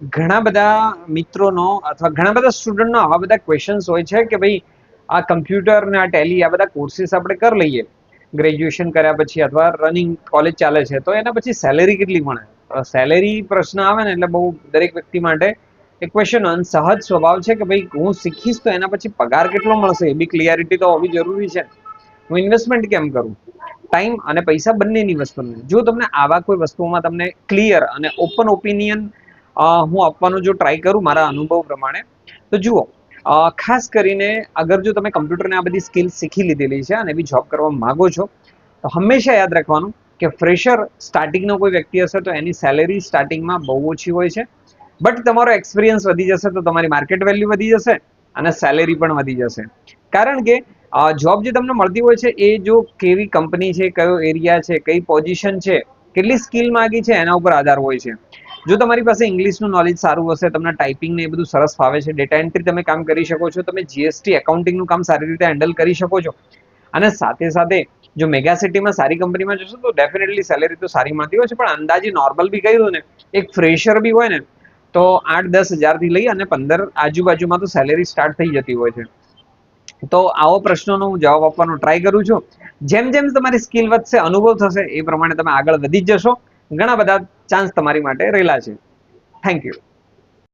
ઘણા બધા મિત્રોનો અથવા ઘણા બધા સ્ટુડન્ટનો આવા બધા ક્વેશ્ચન્સ હોય છે કે ભાઈ, આ કમ્પ્યુટર ને આ ટેલી આ બધા કોર્સીસ આપણે કરી લઈએ. ગ્રેજ્યુએશન કર્યા પછી અથવા રનિંગ કોલેજ ચાલે છે, તો એના પછી સેલેરી કેટલી મળે? સેલેરી પ્રશ્ન આવે ને એટલે બહુ દરેક વ્યક્તિ માટે એક ક્વેશ્ચન સહજ સ્વભાવ છે કે ભાઈ, હું શીખીશ તો એના પછી પગાર કેટલો મળશે? એ બી ક્લિયરિટી તો હોવી જરૂરી છે. હું ઇન્વેસ્ટમેન્ટ કેમ કરું? ટાઈમ અને પૈસા બંનેની વસ્તુ જો તમને આવા કોઈ વસ્તુઓમાં તમને ક્લિયર અને ઓપન ઓપિનિયન હું આપવાનો જો ટ્રાય કરું મારા અનુભવ પ્રમાણે, તો જુઓ ખાસ કરીને અગર જો તમે કમ્પ્યુટરને આ બધી સ્કિલ શીખી લીધેલી છે અને એવી જોબ કરવા માંગો છો, તો હંમેશા યાદ રાખવાનું કે ફ્રેશર સ્ટાર્ટિંગનો કોઈ વ્યક્તિ હશે તો એની સેલેરી સ્ટાર્ટિંગમાં બહુ ઓછી હોય છે. બટ તમારો એક્સપિરિયન્સ વધી જશે તો તમારી માર્કેટ વેલ્યુ વધી જશે અને સેલેરી પણ વધી જશે. કારણ કે જોબ જે તમને મળતી હોય છે એ જો કેવી કંપની છે, કયો એરિયા છે, કઈ પોઝિશન છે, કેટલી સ્કિલ માગી છે, એના ઉપર આધાર હોય છે. જો તમારી પાસે ઇંગ્લિશનું નોલેજ સારું હશે, તમને ટાઈપિંગ ને એ બધું સરસ ફાવે છે ડેટા એન્ટ્રી તમે કામ કરી શકો છો, તમે જીએસટી એકાઉન્ટિંગનું કામ સારી રીતે હેન્ડલ કરી શકો છો. અને સાથે સાથે જો મેગા સિટીમાં સારી કંપનીમાં જશો તો ડેફિનેટલી સેલેરી તો સારી મળતી હોય છે, પણ અંદાજે નોર્મલ બી કહ્યું ને, એક ફ્રેશર બી હોય ને, તો આઠ દસ હજારથી લઈ અને પંદર આજુબાજુમાં તો સેલેરી સ્ટાર્ટ થઈ જતી હોય છે. તો આવો પ્રશ્નોનો હું જવાબ આપવાનો ટ્રાય કરું છું. જેમ જેમ તમારી સ્કિલ વધશે, અનુભવ થશે, એ પ્રમાણે તમે આગળ વધી જશો. ઘણા બધા ચાન્સ તમારી માટે રહેલા છે. Thank you